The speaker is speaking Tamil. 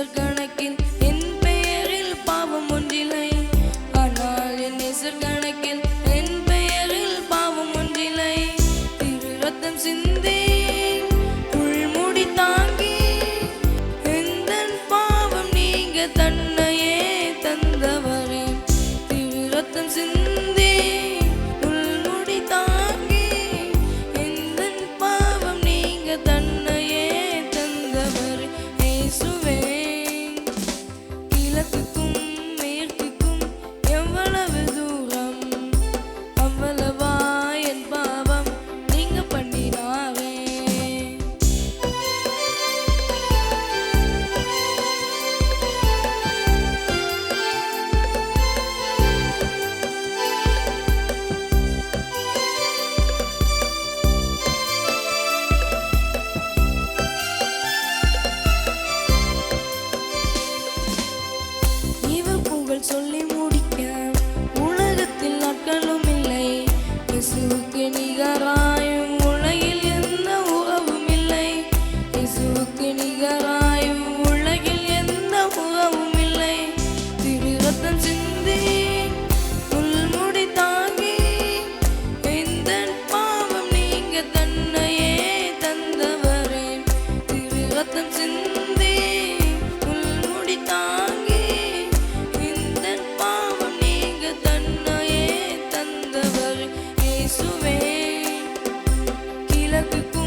நெசர் கணக்கின் என் பெயரில் பாவம் ஒன்றில்லை. ஆனால் என் நெசர் Everybody